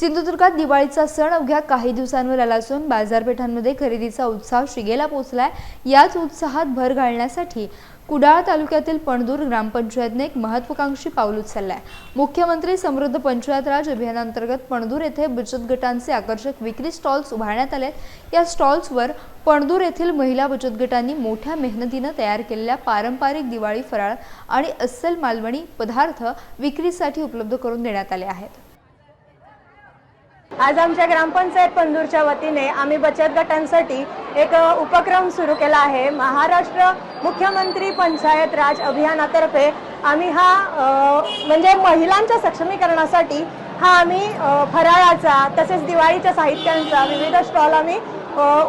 सिंधुदुर्गात दिवाळीचा सण अवघ्या काही दिवसांवर आला असून बाजारपेठांमध्ये खरेदीचा उत्साह शिगेला पोहोचलाय. याच उत्साहात भर घालण्यासाठी कुडाळ तालुक्यातील पणदूर ग्रामपंचायतने एक महत्वाकांक्षी पाऊल उचललंय. मुख्यमंत्री समृद्ध पंचायत राज अभियानांतर्गत पणदूर येथे बचत गटांचे आकर्षक विक्री स्टॉल्स उभारण्यात आले या स्टॉल्सवर पणदूर येथील महिला बचत गटांनी मोठ्या मेहनतीनं तयार केलेल्या पारंपरिक दिवाळी फराळ आणि अस्सल मालवणी पदार्थ विक्रीसाठी उपलब्ध करून देण्यात आले आहेत. आज आमच्या ग्रामपंचायत पंधूरच्या वतीने आम्ही बचत गटांसाठी एक उपक्रम सुरू केला आहे. महाराष्ट्र मुख्यमंत्री पंचायत राज अभियानातर्फे आम्ही हा म्हणजे महिलांच्या सक्षमीकरणासाठी हा आम्ही फराळाचा तसेच दिवाळीच्या साहित्यांचा विविध स्टॉल आम्ही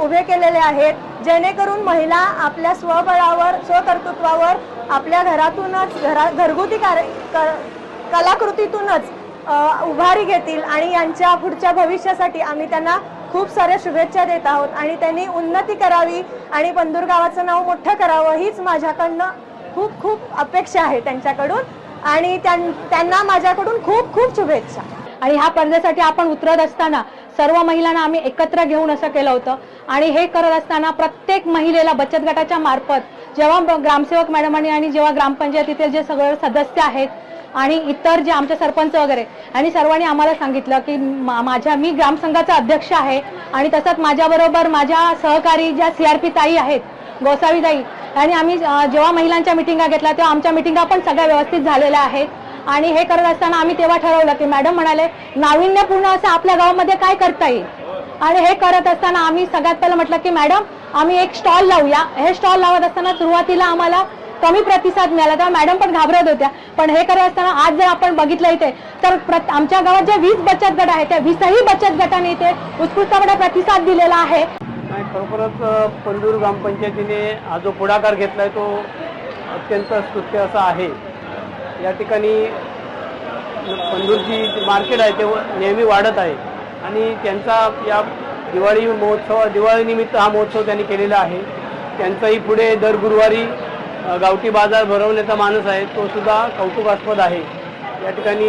उभे केलेले आहेत. जेणेकरून महिला आपल्या स्वबळावर स्वकर्तृत्वावर आपल्या घरातूनच घरा घरगुती कार्य क- कलाकृतीतूनच उभारी घेतील आणि यांच्या पुढच्या भविष्यासाठी आम्ही त्यांना खूप साऱ्या शुभेच्छा देत आहोत. आणि त्यांनी उन्नती करावी आणि पंदूर गावाचं नाव मोठं करावं हीच माझ्याकडनं खूप खूप अपेक्षा आहे त्यांच्याकडून. आणि त्यां- त्यांना माझ्याकडून खूप खूप शुभेच्छा. आणि ह्या स्पर्धेसाठी आपण उतरत असताना सर्व महिलांना आम्ही एकत्र घेऊन असं केलं होतं. आणि हे करत असताना प्रत्येक महिलेला बचत गटाच्या मार्फत जेव्हा ग्रामसेवक मॅडमांनी आणि जेव्हा ग्रामपंचायतीतील जे सगळे सदस्य आहेत आणि इतर जे आमचे सरपंच वगैरे आणि सर्वांनी आम्हाला सांगितलं की मा- माझ्या मी ग्रामसंघाचा अध्यक्ष आहे आणि तसंच माझ्याबरोबर माझ्या सहकारी ज्या सीआरपी ताई आहेत गोसावी ताई आणि आम्ही जेव्हा महिलांच्या मिटिंगा घेतल्या तेव्हा आमच्या मिटिंगा पण सगळ्या व्यवस्थित झालेल्या आहेत. आणि हे करत असताना आम्ही तेव्हा ठरवलं की मॅडम म्हणाले नाविन्यपूर्ण असं आपल्या गावामध्ये काय करता येईल? आणि हे करत असताना आम्ही सगळ्यात पहिलं म्हटलं की मॅडम आम्ही एक स्टॉल लावूया. हे स्टॉल लावत असताना सुरुवातीला आम्हाला कमी प्रतिसाद मिळाला तेव्हा मॅडम पण घाबरत होत्या. पण हे करत असताना आज जर आपण बघितलं इथे तर आमच्या गावात जे वीस बचत गट आहेत त्या वीसही बचत गटाने इथे उत्कृष्टपणे प्रतिसाद दिलेला आहे. खरोखरच अ, पंढूर ग्रामपंचायतीने हा जो पुढाकार घेतलाय तो अत्यंत स्तुत्य असा आहे. या ठिकाणी पंढूरची मार्केट आहे ते नेहमी वाढत आहे. आणि त्यांचा या दिवाळी महोत्सव दिवाळीनिमित्त हा महोत्सव त्यांनी केलेला आहे. त्यांचाही पुढे दर गुरुवारी गावठी बाजार भरवण्याचा माणूस आहे तो सुद्धा कौतुकास्पद आहे. या ठिकाणी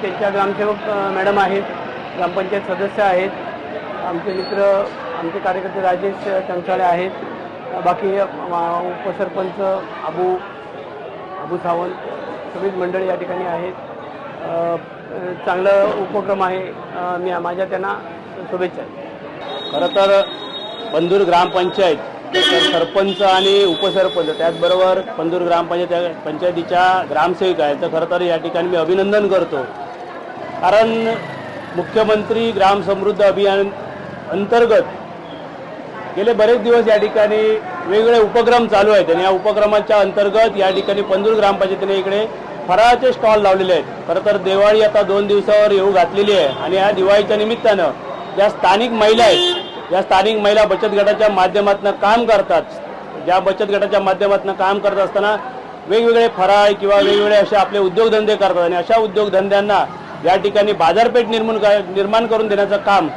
त्यांच्या ग्रामसेवक मॅडम आहेत ग्रामपंचायत सदस्य आहेत आमचे मित्र आमचे कार्यकर्ते राजेश टंचाळे आहेत बाकी उपसरपंच अबू अबू सावंत सगळीच मंडळी या ठिकाणी आहेत. चांगलं उपक्रम आहे मी माझ्या त्यांना शुभेच्छा. खरं तर बंधूर ग्रामपंचायत सरपंच आणि उपसरपंच त्याचबरोबर पंधूर ग्रामपंचायत पंचायतीच्या ग्रामसेविका आहेत. तर खरं तर या ठिकाणी मी अभिनंदन करतो. कारण मुख्यमंत्री ग्राम समृद्ध अभियान अंतर्गत गेले बरेच दिवस या ठिकाणी वेगवेगळे उपक्रम चालू आहेत. आणि या उपक्रमाच्या अंतर्गत या ठिकाणी पंधूर ग्रामपंचायतीने इकडे फराळाचे स्टॉल लावलेले आहेत. खरं तर दिवाळी आता दोन दिवसावर येऊ घातलेली आहे. आणि या दिवाळीच्या निमित्तानं ज्या स्थानिक महिला आहेत या स्थानिक महिला बचत गटाच्या माध्यमातून काम करतात. ज्या बचत गटाच्या माध्यमातून काम करत असताना वेगवेगळे फराळ किंवा वेगवेगळे असे आपले उद्योगधंदे करतात आणि अशा उद्योगधंद्यांना या ठिकाणी बाजारपेठ निर्माण निर्माण करून देण्याचं काम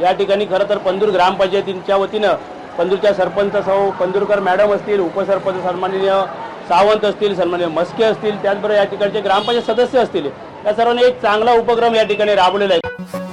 या ठिकाणी खरं तर पंधूर ग्रामपंचायतींच्या वतीनं पंधूरच्या सरपंच सौ पंधूरकर मॅडम असतील उपसरपंच सन्माननीय सावंत असतील सन्माननीय मस्के असतील त्याचबरोबर या ठिकाणचे ग्रामपंचायत सदस्य असतील. या सर्वांनी एक चांगला उपक्रम या ठिकाणी राबवलेला आहे.